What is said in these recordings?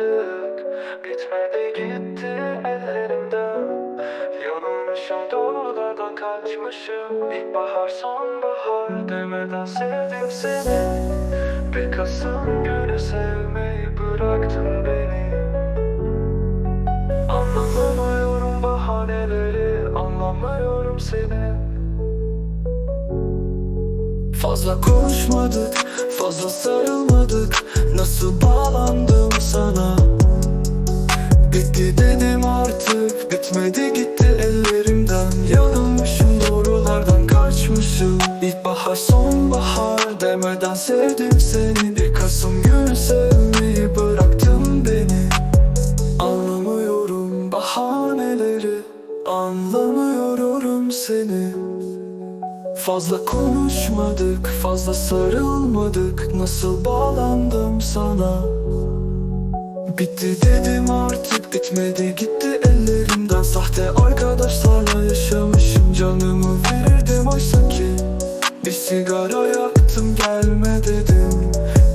artık. Bitmedi gitti ellerimden. Yanılmışım doğrulardan kaçmışım. İlkbahar sonbahar demeden sevdim seni. Bir Kasım günü sevmeyi bıraktın beni. Anlamıyorum bahaneleri Anlamıyorum seni Fazla konuşmadık, fazla sarılmadık. Nasıl bağlandım sana? Bitti dedim artık, bitmedi gitti ellerimden. Yanılmışım doğrulardan kaçmışım. İlkbahar sonbahar demeden sevdim seni. Bir Kasım günü sevmeyi bıraktın beni. Anlamıyorum bahaneleri Anlamıyorum seni Fazla konuşmadık, fazla sarılmadık. Nasıl bağlandım sana? Bitti dedim artık bitmedi gitti ellerimden. Sahte arkadaşlarla yaşamışım canımı verirdim oysa ki. Bir sigara yaktım gelme dedim.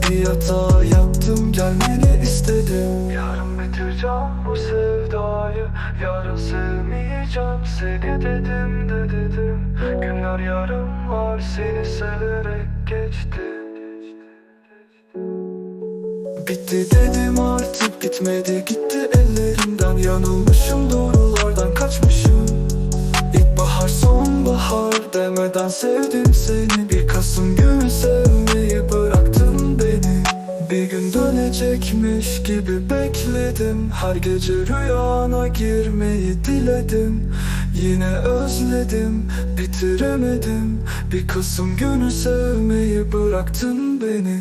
Bir hata yaptım gelmeni istedim. Yarın bitireceğim bu sevdayı Yarın sevmeyeceğim seni dedim de dedim. Günler yarım var seni severek geçti. Bitti dedim artık bitmedi. Gitti ellerimden Yanılmışım doğrulardan kaçmışım. İlkbahar sonbahar demeden sevdim seni gün dönecekmiş gibi bekledim. Her gece rüyana girmeyi diledim. Yine özledim bitiremedim. Bir Kasım günü sevmeyi bıraktın beni.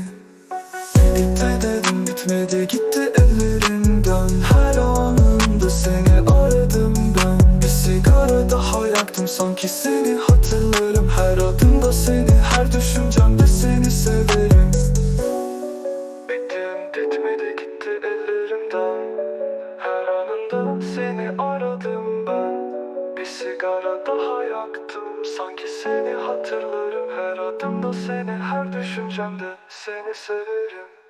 Bitti dedim bitmedi gitti ellerimden Her anında seni aradım ben. Bir sigara daha yaktım sanki seni hatırlarım. Her adımda seni her düşüncemde seni severim seni aradım ben. Bir sigara daha yaktım. Sanki seni hatırlarım. Her adımda seni her düşüncemde seni severim